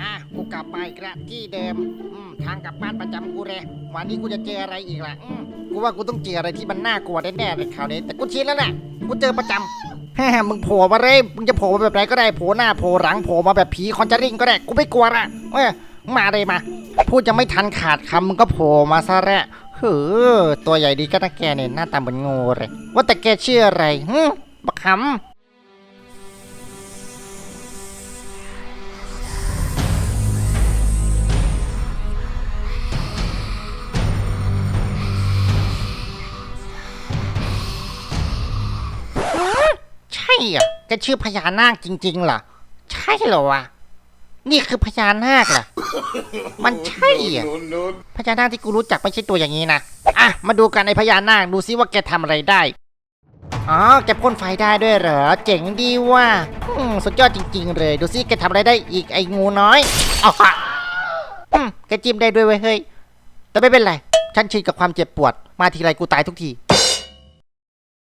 อะกูกลับมาอีกแล้วที่เดิมอืมทางกลับบ้านประจำกูเลยวันนี้กูจะเจออะไรอีกล่ะอืมกูว่ากูต้องเจออะไรที่มันน่ากลัวแน่ๆเลยคราวนี้แต่กูชินแล้วแหละกูเจอประจำแฮ่มึงโผล่มาเลยมึงจะโผล่มาแบบไหนก็ได้โผล่หน้าโผล่หลังโผล่มาแบบผีคอนจริงก็ได้กูไม่กลัวละเอ้ยมาเลยมา พูดจะไม่ทันขาดคำมึงก็โผล่มาซะแล้วเฮ้อตัวใหญ่ดีก็นะแกเนี่ยหน้าตาเหมือนงูเลยว่าแต่แกชื่ออะไรฮึบักคำ อะแกชื่อพญานาคจริงๆเหรอ ใช่เหรอวะ นี่คือพญานาคเหรอ มันใช่เหรอะ พญานาคที่กูรู้จักไม่ใช่ตัวอย่างนี้นะ อะ มาดูกันไอพญานาคดูซิว่าแกทำอะไรได้ อ๋อ แกพ่นไฟได้ด้วยเหรอ เจ๋งดีว่ะอืมสุดยอดจริง ๆ เลย ดูซิแกทำอะไรได้อีกไอ้งูน้อยเอาอะอืมแกจิ้มได้ด้วยเว้ยเฮ้ย แต่ไม่เป็นไร ฉันชินกับความเจ็บปวด มาทีไรกูตายทุกทีส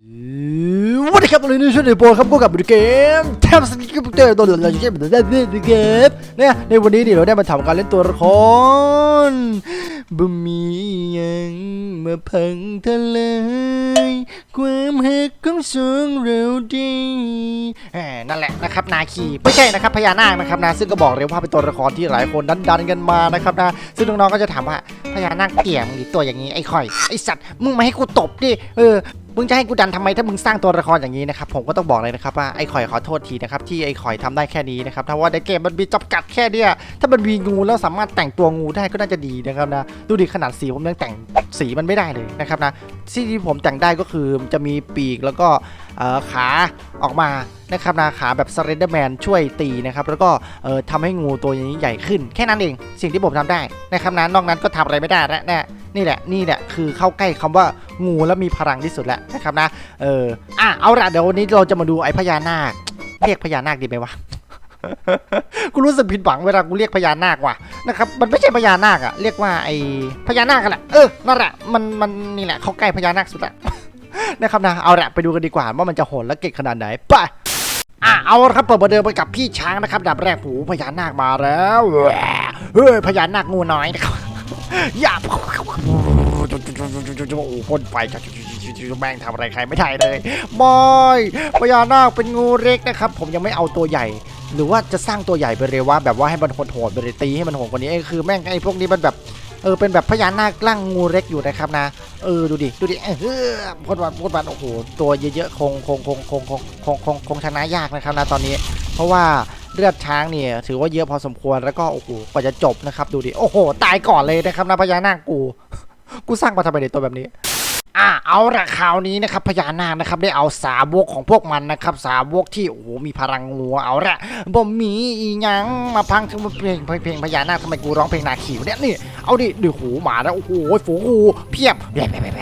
วัสดีครับวันนี้ช่วยเดโปครับพบกับเกมแทมสกิลเตอร์ตัวเดือดเกมเดือดเดือดเกมเนี่ยในวันนี้เนี่ยเราได้มาทำการเล่นตัวละครบ่มียังมาพังทลายความหักของสองเราดีแหมนั่นแหละนะครับนาคีไม่ใช่นะครับพญานาคนะครับนะซึ่งก็บอกเลยว่าเป็นตัวละครที่หลายคนดันดันกันมานะครับนะซึ่งน้องๆก็จะถามว่าพญานาคเตี่ยมหรือตัวอย่างนี้ไอ้ข่อยไอ้สัตว์มึงมาให้กูตบดิเออ มึงจะให้กูดันทำไมถ้ามึงสร้างตัวละครอย่างนี้นะครับผมก็ต้องบอกเลยนะครับว่าไอ้ข่อยขอโทษทีนะครับที่ไอ้ข่อยทำได้แค่นี้นะครับถ้าว่าในเกมมันมีจำกัดแค่เนี้ยถ้ามันมีงูแล้วสามารถแต่งตัวงูได้ก็น่าจะดีนะครับนะดูดิขนาดสีผมยังแต่งสีมันไม่ได้เลยนะครับนะที่ผมแต่งได้ก็คือจะมีปีกแล้วก็ ขาออกมานะครับนะขาแบบสเ e นเดอร์แมนช่วยตีนะครับแล้วก็ทำให้งูตัวนี้ใหญ่ขึ้น แค่นั้นเองสิ่งที่ผมทำได้นะครับนะนอกนั้นก็ทำอะไรไม่ได้แล้วนะนี่แหละนี่แหละคือเข้าใกล้คำว่างูแล้วมีพลังที่สุดแล้วนะครับนะเอออะเอาละเดี๋ยววันนี้เราจะมาดูไอ้พญานาคเรียกพญานาคดีไหมวะกูรู้สึกผิดหวังเวลากูเรียกพญานาคว่ะนะครับมันไม่ใช่พญานาคอะเรียกว่าไอ้พญานาคกันแหละเออนั่นแหละมันมันนี่แหละเข้าใกล้พญานาคสุดละ นะครับนะเอาละไปดูกันดีกว่าว่ามันจะโหดและเก่งขนาดไหนไปอะเอาละครับเปิดประเดิมไปกับพี่ช้างนะครับดับแรกผูพญานาคมาแล้วเฮ้ยพญานาคงูน้อยนะครับอย่าโอ้พ่นไฟแม่งทำอะไรใครไม่ได้เลยบอยพญานาคเป็นงูเล็กนะครับ ผมยังไม่เอาตัวใหญ่ หรือว่าจะสร้างตัวใหญ่ไปเลยว่าแบบว่าให้มันโหดๆไปเลยตีให้มันโหดกว่านี้ไอ้คือแม่งไอ้พวกนี้มันแบบ เออเป็นแบบพญานาคร่างงูเล็กอยู่นะครับนะ เออดูดิดูดิเออพดวันพดวันโอ้โหตัวเยอะๆคงคงคงคงคงคงคงคงชนะยากนะครับนะตอนนี้ เพราะว่าเลือดช้างเนี่ยถือว่าเยอะพอสมควรแล้วก็โอ้โหกว่าจะจบนะครับ ดูดิโอ้โห ตายก่อนเลยนะครับนะพญานาคกู กูสร้างมาทำไมเนตัวแบบนี้ อ่าเอาละคราวนี้นะครับพญานาคนะครับได้เอาสาวกของพวกมันนะครับสาวกที่โอ้โหมีพลังงัวเอาละบ่มีอีหยังมาพังทั้งเพลงเพลงพญานาคทำไมกูร้องเพลงนาขีวเนี่ยนี่เอาดิดิหูหมาแล้วโอ้โหฝูงงูเพียบแบบแบบแบบแบ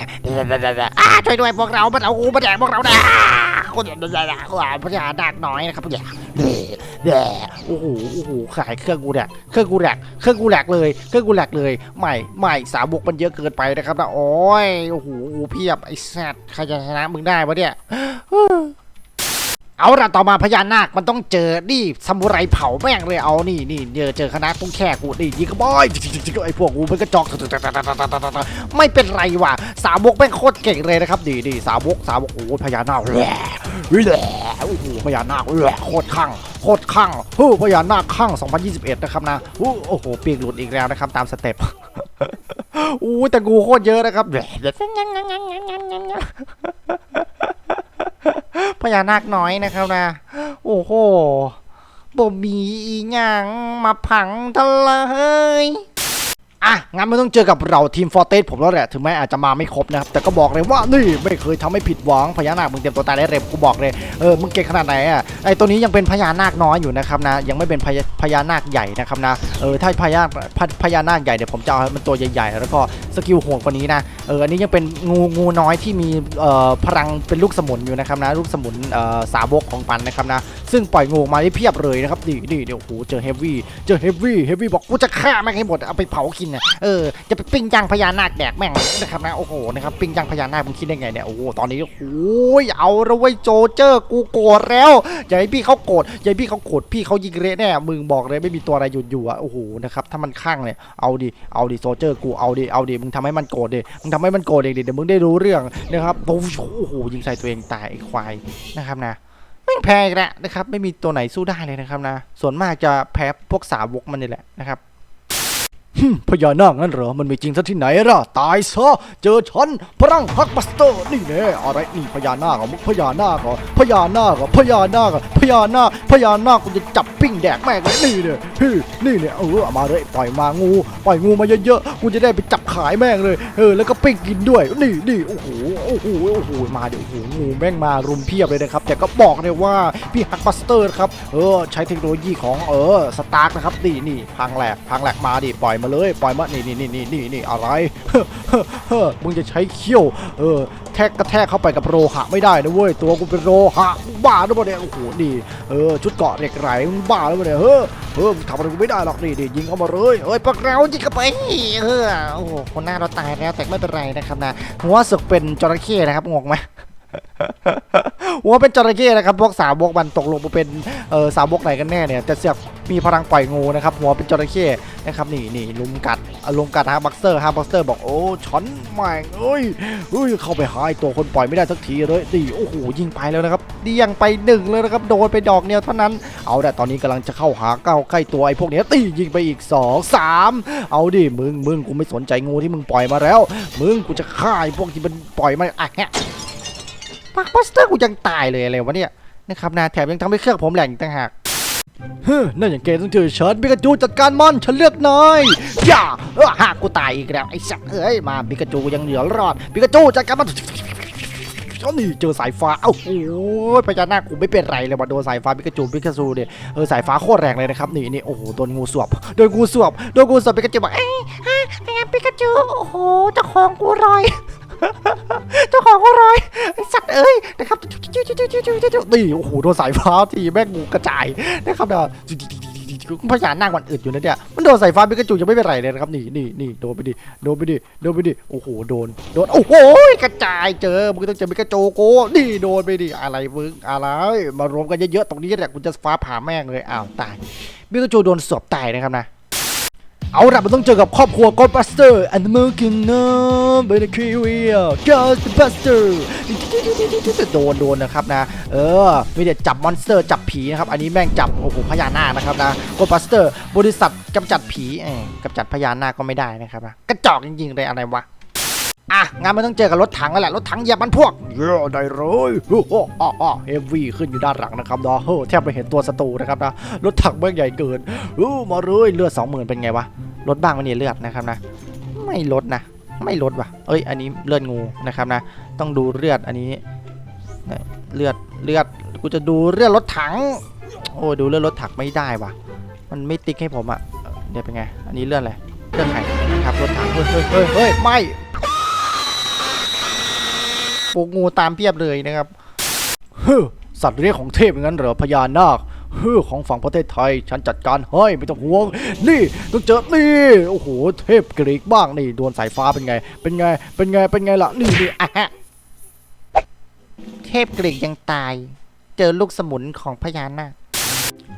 บแบบอ่าช่วยด้วยพวกเรามันเอางูมาแดกพวกเรานะ คนเดียวแบะแบะแบะพญานาคน้อยนะครับแบะแบะแบะโอ้โหโอ้โหขายเครื่องกูแดกเครื่องกูแดกเครื่องกูแหลกเลยเครื่องกูแหลกเลยใหม่ใหม่สาวกมันเยอะเกินไปนะครับนะโอ้ยโอ้โหเพียบไอ้แซดใครจะชนะมึงได้วะเนี่ยเอาละต่อมาพญานาค มันต้องเจอ นี่ซามูไรเผาแม่งเลย เอา นี่นี่เจอเจอคณะต้องแค่กู นี่ยิงกระบอยไอ้พวกกูมันก็จอก ไม่เป็นไรว่ะ สาวกแม่งโคตรเก่งเลยนะครับ ดีดีสาวกสาวกโอ้พญานาคแหล แหล่โอ้โหพญานาคแหล่โคตรข้างโคตรข้างเฮ้ยพญานาคข้าง 2021 นะครับนะโอ้โหปีกหลุดอีกแล้วนะครับ ตามสเต็ปอู้แต่งูโคตรเยอะนะครับแหล่พญานาคน้อยนะครับนะ โอ้โหบ่มีอีหยังมาผังทะเลย อะงั้นไม่ต้องเจอกับเราทีมฟอร์เตสผมแล้วแหละถึงแม้อาจจะมาไม่ครบนะครับแต่ก็บอกเลยว่านี่ไม่เคยทำให้ผิดหวังพญานาคมึงเตรียมตัวตายได้เร็วกูบอกเลยเออมึงเก่งขนาดไหนอะไอตัวนี้ยังเป็นพญานาคน้อยอยู่นะครับนะยังไม่เป็นพญาพญานาคใหญ่นะครับนะเออถ้าพญาพพญานาคใหญ่เดี๋ยวผมจะเอามันตัวใหญ่ๆ แล้วก็สกิลโหดกว่านี้นะเอออันนี้ยังเป็นงูงูน้อยที่มีเอ่อพลังเป็นลูกสมุนอยู่นะครับนะลูกสมุนเอ่อสาวกของปันนะครับนะซึ่งปล่อยงูมาได้เพียบเลยนะครับดีดีเดี๋ยวโอ้โหเจอเฮฟวี่เจอเฮฟวี่เฮฟวี่บอกกูจะฆ่าแม่งให้หมดเอาไปเผากินนี่ยเออจะไปปิ้งย่างพญานาคแดกแม่งนะครับนะโอ้โหนะครับปิ้งย่างพญานาคมึงคิดได้ไงเนี่ยโอ้โหตอนนี้โอ้ยเอาละเว้ยโจเจอร์กูโกรธแล้วอย่าให้พี่เขาโกรธอย่าให้พี่เขาโกรธพี่เขายิงเละแน่มึงบอกเลยไม่มีตัวอะไรหยุดอยู่อะโอ้โหนะครับถ้ามันข้างเนี่ยเอาดิเอาดิโซเจอร์กูเอาดิเอาดิมึงทำให้มันโกรธดิมึงทำให้มันโกรธเองดิเดี๋ยวมึงได้รู้เรื่องนะครับโอ้โหยิงใส่ตัวเองตายไอ้ควายนะครับนะแม่งแพ้อีกแล้วนะครับ ไม่มีตัวไหนสู้ได้เลยนะครับนะ ส่วนมากจะแพ้พวกสาวกมันนี่แหละนะครับ พญานาคงั้นเหรอ มันมีจริงซะที่ไหนล่ะ ตายซะ เจอฉันพลังฮักบัสเตอร์ นี่แน่อะไรนี่พญานาคเหรอมึงพญานาคเหรอพญานาคเหรอพญานาคเหรอพญานาคพญานาคกูจะจับปิ้งแดกแม่งเลยนี่เนี่ยฮึนี่เนี่ยเออมาเลยปล่อยมางู ปล่อยงูมาเยอะๆ กูจะได้ไปจับขายแม่งเลย เออ แล้วก็ปิ้งกินด้วย นี่นี่โอ้โห โอ้โห โอ้โห มาเดี๋ยวโอ้โห งูแม่งมารุมเพียบเลยนะครับ แต่ก็บอกเลยว่าพี่ฮักบัสเตอร์ครับ เออ ใช้เทคโนโลยีของเออ สตาร์กนะครับ นี่นี่พังแหลก พังแหลกมาดิ ปล่อยมาเลยปล่อยมานี่นี่นี่นี่นี่นี่อะไรเฮ้อมึงจะใช้เขี้ยวเออแทกกระแทกเข้าไปกับโลหะไม่ได้นะเว้ยตัวกูเป็นโลหะบ้าหรือเปล่าเนี่ยโอ้โหนี่เออชุดเกาะเหล็กไหลมึงบ้าหรือเปล่าเนี่ยเฮ้อเออมึงทำอะไรกูไม่ได้หรอกนี่นี่ยิงเข้ามาเลยเอ้ยพวกเราจิกเข้าไปเออโอ้โหคนหน้าเราตายแล้วแต่ไม่เป็นไรนะครับนะหัวสึกเป็นจระเข้นะครับงงไหมหัวเป็นจระเข้นะครับพวกสาวกมันตกลงมาเป็นเออสาวกไหนกันแน่เนี่ยแต่เสือก มีพลังปล่อยงูนะครับหัวเป็นจระเข้นะครับนี่นี่ลุมกัดลุมกัดฮะบักเซอร์ฮะบักเซอร์บอกโอ้ฉันแม่งเอ้ยเอ้ยเข้าไปหาไอตัวคนปล่อยไม่ได้สักทีเลยนี่โอ้โหยิงไปแล้วนะครับเดี่ยงไปหนึ่งเลยนะครับโดนไปดอกเดียวเท่านั้นเอาแต่ตอนนี้กำลังจะเข้าหาเก้าใกล้ตัวไอ้พวกเนี้ยตียิงไปอีกสองสามเอาดิมึงมึงกูไม่สนใจงูที่มึงปล่อยมาแล้ว มึงกูจะฆ่าไอ้พวกที่มันปล่อยมาอะแฮะปักบัสเตอร์กูยังตายเลยอะไรวะเนี่ยนะครับนะแถมยังทำให้เครื่องผมแหลงอีกต่างหาก เฮ้นั่นอย่างเกต้องเจอฉันปิกาจูจัดการมันฉันเลือกนายอย่าเออหากกูตายอีกแล้วไอ้สัตว์เอ้ยมาปิกาจูยังเหลือรอดปิกาจูจัดการมันเอานี่เจอสายฟ้าเอ้าโอ้ยพญานาคกูไม่เป็นไรเลยว่ะโดนสายฟ้าปิกาจูปิกาจูเนี่ยเออสายฟ้าโคตรแรงเลยนะครับนี่นี่โอ้โหโดนงูสวบโดนงูสวบโดนงูสวบปิกาจูบอกเอ้ยฮะเป็นไงปิกาจูโอ้โหเจ้าของกูรอย เจ้าของกูรอยไอสัตว์เอ้ยนะครับนี่โอ้โหโดนสายฟ้าทีแม่งงูกระจายนะครับเดี๋ยวพญานาคมันอึดอยู่นะเนี่ยมันโดนสายฟ้าปิกาจูยังไม่เป็นไรเลยนะครับนี่นี่นี่โดนไปดิโดนไปดิโดนไปดิโอ้โหโดนโดนโอ้โหกระจายเจอมึงต้องเจอปิกาจูโกนี่โดนไปดิอะไรมึงอะไรมารวมกันเยอะๆตรงนี้แหละกูจะฟ้าผ่าแม่งเลยอ้าวตายปิกาจูโดนสวบตายนะครับนะ เอาละมันต้องเจอกับครอบครัว Ghostbuster and American No b e n e c u i a Ghostbuster โดนโดนนะครับนะ เออ มีแต่จับมอนสเตอร์จับผีนะครับ อันนี้แม่งจับ โอ้โหพญานาคนะครับนะ Ghostbuster บริษัทกำจัดผีกำจัดพญานาคก็ไม่ได้นะครับนะกระจอกจริงๆเลยอะไรวะ อะงานมันต้องเจอกับรถถังแล้วแหละรถถังเหยียบมันพวกเย้ได้เลยโอ้โหอ้ออ้อเฮฟวี่ขึ้นอยู่ด้านหลังนะครับเฮ้อแทบไม่เห็นตัวศัตรูนะครับนะรถถังแม่งใหญ่เกินอู้มาเลยเลือดสองหมื่นเป็นไงวะลดบ้างวันนี้เลือดนะครับนะ ไม่ลดนะ ไม่ลดว่ะ เอ้ย อันนี้เลือดงูนะครับนะ ต้องดูเลือดอันนี้เลือดเลือดกูจะดูเลือดรถถัง โอ้ดูเลือดรถถังไม่ได้ว่ะ มันไม่ติ๊กให้ผมอะเดี๋ยวเป็นไง อันนี้เลือดอะไรเลือดไข่ครับรถถังเฮ้ยเฮ้ยเฮ้ยเฮ้ยไม่ โปงงูตามเพียบเลยนะครับเฮ้อสัตว์เลี้ยงของเทพอย่างนั้นเหรอพญานาคเฮ้อของฝั่งประเทศไทย ฉันจัดการให้ไม่ต้องห่วง นี่ต้องเจอนี่โอ้โหเทพกรีกบ้างนี่โดนสายฟ้าเป็นไง เป็นไงเป็นไงเป็นไงล่ะนี่นี่อะฮะเทพกรีกยังตาย เจอลูกสมุนของพญานาค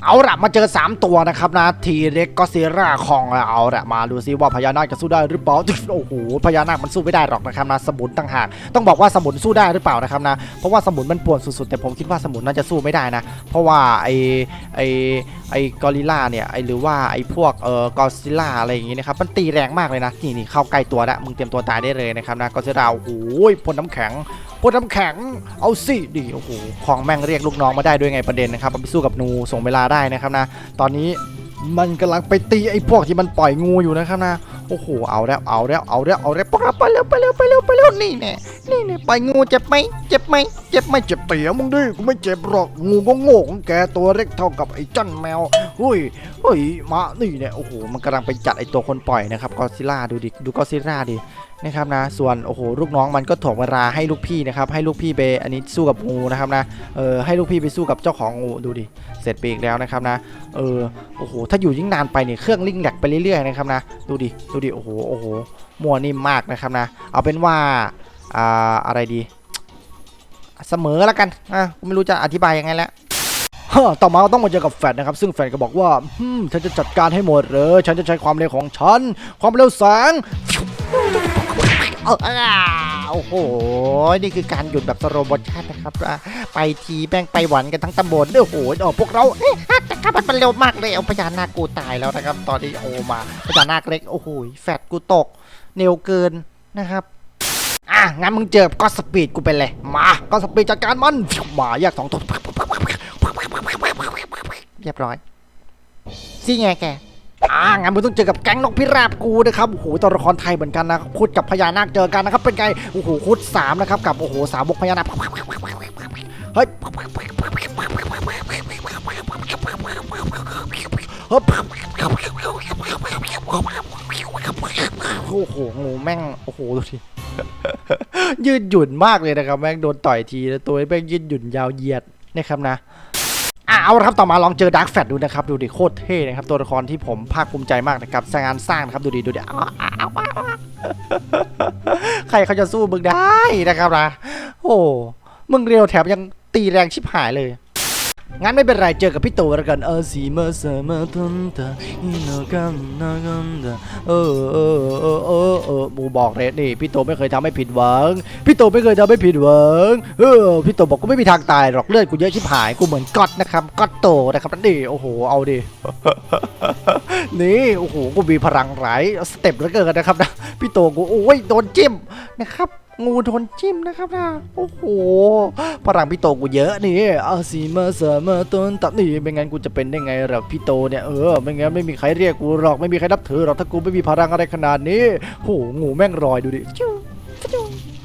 เอาละมาเจอ 3 ตัวนะครับนะทีเร็กก็ซีราคองเอาละมาดูซิว่าพญานาคจะสู้ได้หรือเปล่าโอ้โหพญานาคมันสู้ไม่ได้หรอกนะครับนะสมุนต่างหากต้องบอกว่าสมุนสู้ได้หรือเปล่านะครับนะเพราะว่าสมุนมันป่วนสุดๆ แต่ผมคิดว่าสมุนน่าจะสู้ไม่ได้นะ เพราะว่าไอไอไอกอริลล่าเนี่ยไอหรือว่าไอพวกเอ่อกอซิล่าอะไรอย่างงี้นะครับมันตีแรงมากเลยนะนี่นี่เข้าใกล้ตัวแล้วมึงเตรียมตัวตายได้เลยนะครับนะกอซิล่าโอ้โหพ่นน้ำแข็ง พ่นน้ำแข็ง เอาสิดิโอ้โหของแม่งเรียกลูกน้องมาได้ด้วยไงประเด็นนะครับไปสู้กับนูส่งเวลาได้นะครับนะ ตอนนี้มันกำลังไปตีไอ้พวกที่มันปล่อยงูอยู่นะครับนะโอ้โหเอาแล้วเอาแล้วเอาแล้วเอาแล้วไปเร็วไปเร็วไปเร็วไปเร็วนี่แน่นี่แน่ปล่อยงูเจ็บไหมเจ็บไหมเจ็บไหมเจ็บเตี๋ยมึงดิกูไม่เจ็บหรอกงูก็โง่ของแกตัวเล็กเท่ากับไอ้จันแมวอุ้ยเฮ้ยมานี่เนี่ยโอ้โหมันกำลังไปจัดไอ้ตัวคนปล่อยนะครับกอซิล่าดูดิดูกอซิล่าดิ นะครับนะส่วนโอ้โหลูกน้องมันก็ถ่วงเวลาให้ลูกพี่นะครับให้ลูกพี่ไปอันนี้สู้กับงูนะครับนะเออให้ลูกพี่ไปสู้กับเจ้าของงูดูดิเสร็จไปอีกแล้วนะครับนะเออโอ้โหถ้าอยู่ยิ่งนานไปเนี่ยเครื่องลิงแหลกไปเรื่อยๆนะครับนะดูดิดูดิโอ้โหโอ้โหมัวนิ่มมากนะครับนะเอาเป็นว่าอ่าอะไรดี เสมอแล้วกันอะไม่รู้จะอธิบายยังไงแล้วต่อมาต้องมาเจอกับแฟดนะครับซึ่งแฟดก็บอกว่าฮึมฉันจะจัดการให้หมดเลยฉันจะใช้ความเร็วของฉัน ความเร็วแสง เอออ่าโอ้โห นี่คือการหยุดแบบสโลโมชั่นนะครับ ไปทีแป้งไปหวันกันทั้งตำบลโอ้โหเออพวกเราเอ๊ะแต่ครับมันเร็วมากเลย เอาพญานาคกูตายแล้วนะครับ ตอนนี้โอมาพญานาคเล็ก โอ้โห แฟดกูตก เร็วเกินนะครับอะ งั้นมึงเจอก็สปีดกูไปเลย มาก็สปีดจัดการมันมาแยกสองตัวเรียบร้อยสิไงแก อ่างั้นมึงต้องเจอกับแก๊งนกพิราบกูนะครับโอ้โหตัวละครไทยเหมือนกันนะคุดกับพญานาคเจอกันนะครับ เป็นไงโอ้โหคุดสามนะครับกับโอ้โหสาวกพญานาคเฮ้ยโอ้โหงูแม่งโอ้โหดูดิยืดหยุ่นมากเลยนะครับ แม่งโดนต่อยทีแล้วตัวแม่งยืดหยุ่นยาวเหยียดนะครับนะ อ่าเอาครับต่อมาลองเจอดาร์กแฟดดูนะครับดูดิโคตรเท่นะครับตัวละครที่ผมภาคภูมิใจมากนะครับงานสร้างนะครับดูดิดูดิใครเขาจะสู้มึงได้นะครับนะโอ้มึงเร็วแถมยังตีแรงชิบหายเลย งั้นไม่เป็นไรเจอกับพี่ตู่แล้วกันเออสีเมาเสมาทันตาอินากันนากันดาเออเออเออเออเออมูบอกเลยนี่พี่ตู่ไม่เคยทำให้ผิดหวัง พี่ตู่ไม่เคยทำให้ผิดหวังเออพี่ตู่บอกกูไม่มีทางตายหรอกเลือดกูเยอะชิบหายกูเหมือนก๊อตนะครับก๊อตโตนะครับนี่โอ้โหเอาดินี่โอ้โหกูมีพลังไหลสเต็ปเหลือเกินนะครับนะพี่โตกูโอ้ยโดนจิ้มนะครับ งูโดนจิ้มนะครับนะโอ้โหพลังพี่โตกูเยอะนี่เอาสีมาเสมาต้นตับนี่ไม่งั้นกูจะเป็นได้ไงหรอกพี่โตเนี่ยเออไม่งั้นไม่มีใครเรียกกูหรอกไม่มีใครนับถือหรอกถ้ากูไม่มีพลังอะไรขนาดนี้โอ้โหงูแม่งรอยดูดิจิ้วจิ้ว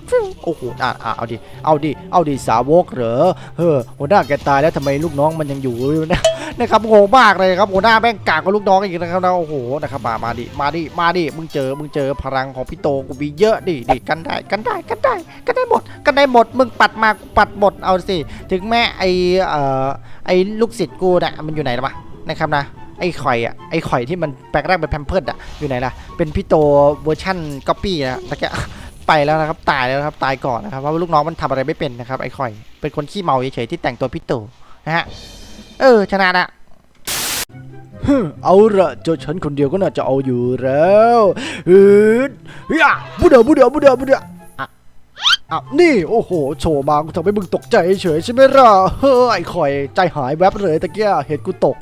จิ้วโอ้โหอะอะเอาดิเอาดิเอาดิสาวกเหรอเออหัวหน้าแกตายแล้วทำไมลูกน้องมันยังอยู่นะ นะครับงงมากเลยครับหัวหน้าแม่งกากกว่าลูกน้องอีกนะครับนะโอ้โหนะครับมามาดิมาดิมาดิมึงเจอมึงเจอพลังของพี่โตกูมีเยอะดิดิกันได้กันได้กันได้กันได้หมดกันได้หมดมึงปัดมาปัดหมดเอาสิถึงแม่ไอเอ่อไอลูกศิษย์กูน่ะมันอยู่ไหนละวะนะครับนะไอ้ข่อยอะไอ้ข่อยที่มันแปลงร่างเป็นแพมเพิร์ดอะอยู่ไหนล่ะเป็นพี่โตเวอร์ชั่นก๊อปปี้นะตะเกียไปแล้วนะครับตายแล้วครับตายก่อนนะครับเพราะว่าลูกน้องมันทำอะไรไม่เป็นนะครับไอ้ข่อยเป็นคนขี้เมาเฉยๆที่แต่งตัวพี่โตนะฮะ เออ ชนะละเอาละเจ้าฉันคนเดียวก็น่าจะเอาอยู่แล้วฮึดย่าบุเดาบุเดาบุเดาบุเดา อะนี่โอ้โห โชว์มากูทำให้มึงตกใจเฉยใช่ไหมล่ะเฮ้ยไอ้ข่อยใจหายแวบเลยตะเกียเห็นกูตก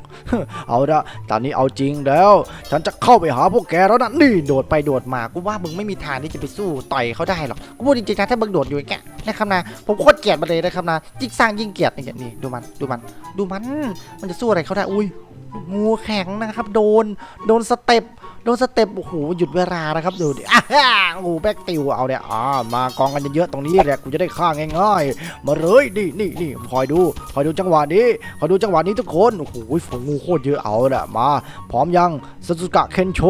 เอาละตอนนี้เอาจริงแล้ว ฉันจะเข้าไปหาพวกแกแล้วนะนี่โดดไปโดดมากูว่ามึงไม่มีทางที่จะไปสู้ต่อยเขาได้หรอกกูพูดจริงๆนะถ้ามึงโดดอยู่อย่างเงี้ยนะครับนะผมโคตรเกลียดมันเลยนะครับนะยิ่งสร้างยิ่งเกลียดนี่นี่ดูมันดูมัน ดูมัน มันจะสู้อะไรเขาได้อุ้ย งูแข็งนะครับ โดน โดนสเต็ปโดนสเต็ปโอ้โหหยุดเวลานะครับดูดิอะฮ่าโอ้โหแบกติวเอาเนี่ยอ่ามากองกันเยอะๆตรงนี้แหละกูจะได้ฆ่าง่ายๆมาเลยนี่นี่นี่คอยดูคอยดูจังหวะนี้คอยดูจังหวะนี้ทุกคนโอ้โหฝูงงูโคตรเยอะเอาแหละมา พร้อมยังซาสึกะเคนโช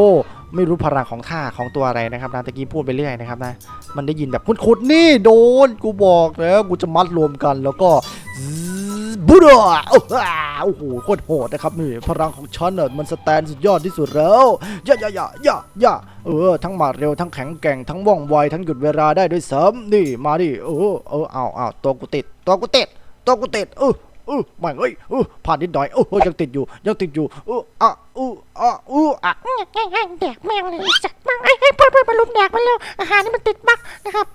ไม่รู้พลังของท่าของตัวอะไรนะครับนะตะกี้พูดไปเรื่อยนะครับนะมันได้ยินแบบคุ้นๆนี่โดนกูบอกแล้วกูจะมัดรวมกันแล้วก็ บูดาโอ้โหโอ้โหโคตรโหดนะครับนี่พลังของฉันเน่ะมันสแตนสุดยอดที่สุดแล้วย่าย่าย่าย่าย่าเออทั้งหมาดเร็วทั้งแข็งแกร่งทั้งว่องไวทั้งหยุดเวลาได้ด้วยซ้ำนี่มาดิเออเออเอาเอาตัวกูติดตัวกูติดตัวกูติดเออเออไม่เอ้ยเออผ่านนิดหน่อยเออยังติดอยู่ยังติดอยู่เอออะเอออะเอออะแดกแมงเลยจัดมังไอ้ไอ้เพื่อนเพื่อนมาลุมแดกมันเร็วอาหารนี่มันติดบักนะครับ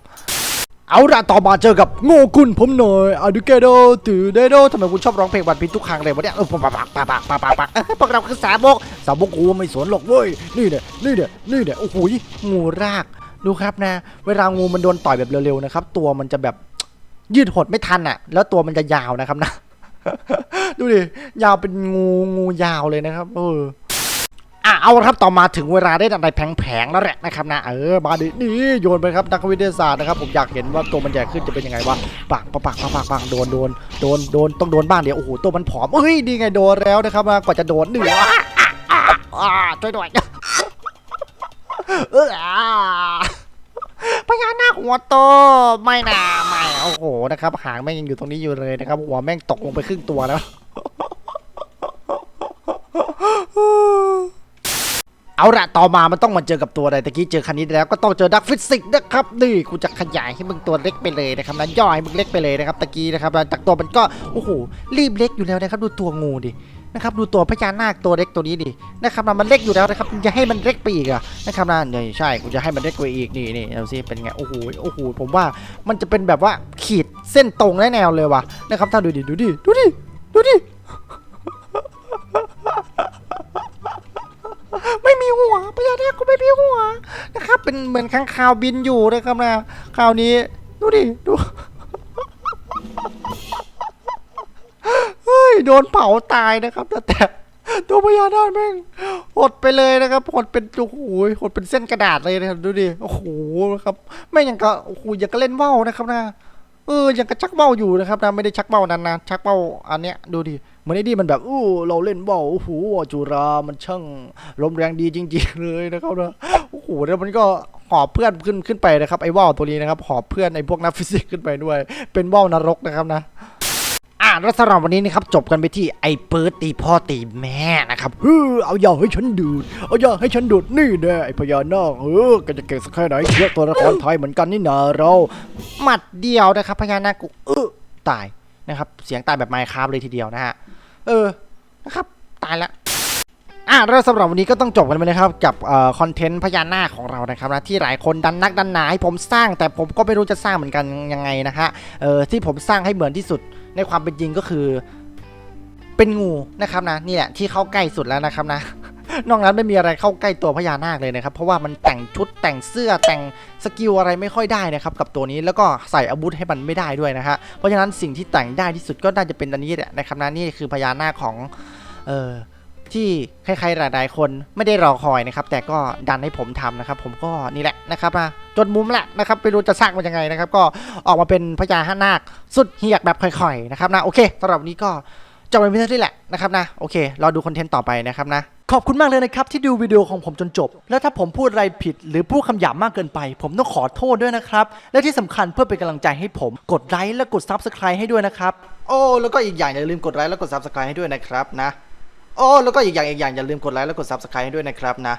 เอาละต่อมาเจอกับโงกุณผมหน่อยอาดูเกโดตือเดโดทำไมคุณชอบร้องเพลงวันพินทุกครั้งเลยวะเนี่ยเออปะปะปะปะปะปะปะพวกเราคือสาวกสาวกกูไม่สนหรอกเว้ยนี่เนี่ยนี่เนี่ยนี่เนี่ยโอ้โหงูรากดูครับนะ เวลางูมันโดนต่อยแบบเร็วๆนะครับ ตัวมันจะแบบยืดหดไม่ทันอะ แล้วตัวมันจะยาวนะครับนะ ดูดิยาวเป็นงูงูยาวเลยนะครับ เออ อะเอาครับต่อมาถึงเวลาได้อะไรแผงๆแล้วแหละนะครับนะเออมาดินี่โยนไปครับนักวิทยาศาสตร์นะครับผมอยากเห็นว่าตัวมันใหญ่ขึ้นจะเป็นยังไงวะปักปักปักปักปักปักโดนโดนโดนโดนต้องโดนบ้างเดี๋ยวโอ้โหตัวมันผอมเอ้ยนี่ไงโดนแล้วนะครับกว่าจะโดนเหนื่อยอ่าช่วยด้วยเอออพญานาคหัวโตไม่น่าไม่โอ้โหนะครับหางแม่งยังอยู่ตรงนี้อยู่เลยนะครับหัวแม่งตกลงไปครึ่งตัวแล้ว เอาละต่อมามันต้องมาเจอกับตัวอะไรตะกี้เจอคันนี้แล้วก็ต้องเจอดักฟิสิกส์นะครับนี่กูจะขยายให้มึงตัวเล็กไปเลยนะครับนะย่อให้มึงเล็กไปเลยนะครับตะกี้นะครับจากตัวมันก็โอ้โหรีบเล็กอยู่แล้วนะครับดูตัวงูดินะครับดูตัวพญานาคตัวเล็กตัวนี้ดินะครับนะมันเล็กอยู่แล้วนะครับจะให้มันเล็กไปอีกอะนะครับนะเนี่ยใช่กูจะให้มันเล็กไปอีกนี่นี่เอาสิเป็นไงโอ้โหโอ้โหผมว่ามันจะเป็นแบบว่าขีดเส้นตรงแน่ๆเลยว่ะนะครับถ้าดูดิดูดิดูดิดูดิ ไม่มีหัวพญานาคก็ไม่มีหัวนะครับ เป็นเหมือนข้างคาวบินอยู่นะครับนะคราวนี้ ดูดิ ดู เฮ้ย โดนเผาตายนะครับแต่แต่ตัวพญานาคแม่งหดไปเลยนะครับหดเป็นโอ้โหหดเป็นเส้นกระดาษเลยนะครับดูดิโอ้โหนะครับไม่อย่างก็โอ้โหอย่างก็เล่นว่าวนะครับนะเอออย่างก็ชักเบ้าอยู่นะครับนะไม่ได้ชักเบ้านั้นนะชักเบ้าอันเนี้ยดูดิ มือนไอ้นี่มันแบบอู้เราเล่นบอลโอ้โหจุรามันช่างลมแรงดีจริง ๆ เลยนะครับนะโอ้โหแล้วมันก็หอบเพื่อนขึ้นขึ้นไปนะครับไอ้ว่าวตัวนี้นะครับหอบเพื่อนไอ้พวกนักฟิสิกส์ขึ้นไปด้วย เป็นว่าวนรกนะครับนะอะแล้วสำหรับวันนี้นะครับจบกันไปที่ไอ้เปิดตีพ่อตีแม่นะครับเออเอาอย่าให้ฉันดูดเอาอย่าให้ฉันดูดนี่แน่ไอ้พญานาคเออก็จะเก่งสักแค่ไหนเชื่อตัวละครไทยเหมือนกันนี่นาเราหมัดเดียวนะครับพญานาคกูเออตายนะครับเสียงตายแบบไมค์ครับเลยทีเดียวนะฮะ เออนะครับตายแล้วอะแล้วสำหรับวันนี้ก็ต้องจบกันไปนะครับ กับเอ่อคอนเทนต์พญานาคของเรานะครับนะที่หลายคนดันนักดันหนาให้ผมสร้าง แต่ผมก็ไม่รู้จะสร้างเหมือนกันยังไงนะฮะเออที่ผมสร้างให้เหมือนที่สุดในความเป็นจริงก็คือ เป็นงูนะครับนะนี่แหละที่เข้าใกล้สุดแล้วนะครับนะ นอกนั้นไม่มีอะไรเข้าใกล้ตัวพญานาคเลยนะครับ เพราะว่ามันแต่งชุดแต่งเสื้อแต่งสกิลอะไรไม่ค่อยได้นะครับกับตัวนี้แล้วก็ใส่อาวุธให้มันไม่ได้ด้วยนะฮะเพราะฉะนั้นสิ่งที่แต่งได้ที่สุดก็น่าจะเป็นอันนี้แหละนะครับนะนี่คือพญานาคของเออที่ใครๆหลายๆคนไม่ได้รอคอยนะครับ แต่ก็ดันให้ผมทำนะครับ ผมก็นี่แหละนะครับนะจนมุมแหละนะครับไม่รู้จะสร้างมันยังไงนะครับ ก็ออกมาเป็นพญานาคสุดเฮียกแบบค่อยๆนะครับนะโอเคสำหรับวันนี้ก็ จบไปเพียงเท่านี้แหละนะครับนะโอเครอดูคอนเทนต์ต่อไปนะครับนะขอบคุณมากเลยนะครับที่ดูวิดีโอของผมจนจบ แล้วถ้าผมพูดอะไรผิด หรือพูดคำหยาบมากเกินไป ผมต้องขอโทษด้วยนะครับ และที่สำคัญเพื่อเป็นกำลังใจให้ผมกดไลค์และกดซับสไคร b e ให้ด้วยนะครับโอ้แล้วก็อีกอย่างอย่าลืมกดไลค์และกดซับสไคร b e ให้ด้วยนะครับนะโอ้แล้วก็อีกอย่างอีกอย่างอย่าลืมกดไลค์และกดซับสไคร b e ให้ด้วยนะครับนะ